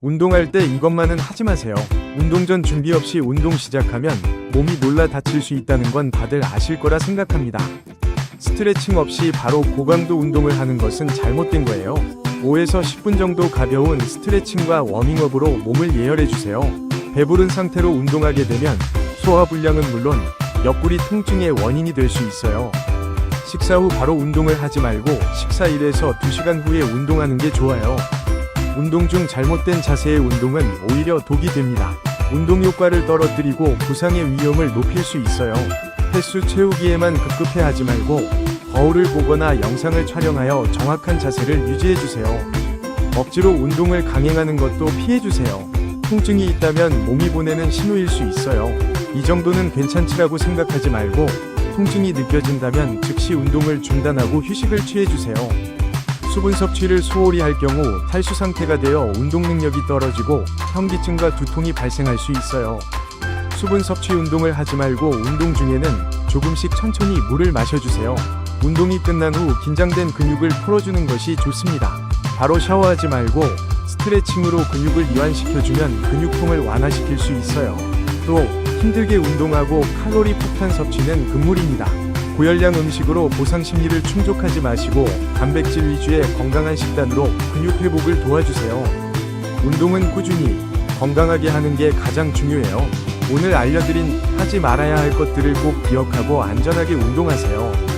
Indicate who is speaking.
Speaker 1: 운동할 때 이것만은 하지 마세요. 운동 전 준비 없이 운동 시작하면 몸이 놀라 다칠 수 있다는 건 다들 아실 거라 생각합니다. 스트레칭 없이 바로 고강도 운동을 하는 것은 잘못된 거예요. 5에서 10분 정도 가벼운 스트레칭과 워밍업으로 몸을 예열해 주세요. 배부른 상태로 운동하게 되면 소화불량은 물론 옆구리 통증의 원인이 될 수 있어요. 식사 후 바로 운동을 하지 말고 식사 1에서 2시간 후에 운동하는 게 좋아요. 운동 중 잘못된 자세의 운동은 오히려 독이 됩니다. 운동 효과를 떨어뜨리고 부상의 위험을 높일 수 있어요. 횟수 채우기에만 급급해 하지 말고 거울을 보거나 영상을 촬영하여 정확한 자세를 유지해 주세요. 억지로 운동을 강행하는 것도 피해 주세요. 통증이 있다면 몸이 보내는 신호일 수 있어요. 이 정도는 괜찮지라고 생각하지 말고 통증이 느껴진다면 즉시 운동을 중단하고 휴식을 취해 주세요. 수분 섭취를 소홀히 할 경우 탈수 상태가 되어 운동 능력이 떨어지고 현기증과 두통이 발생할 수 있어요. 수분 섭취 운동을 하지 말고 운동 중에는 조금씩 천천히 물을 마셔주세요. 운동이 끝난 후 긴장된 근육을 풀어주는 것이 좋습니다. 바로 샤워하지 말고 스트레칭으로 근육을 이완시켜주면 근육통을 완화시킬 수 있어요. 또 힘들게 운동하고 칼로리 폭탄 섭취는 금물입니다. 고열량 음식으로 보상 심리를 충족하지 마시고 단백질 위주의 건강한 식단으로 근육 회복을 도와주세요. 운동은 꾸준히 건강하게 하는 게 가장 중요해요. 오늘 알려드린 하지 말아야 할 것들을 꼭 기억하고 안전하게 운동하세요.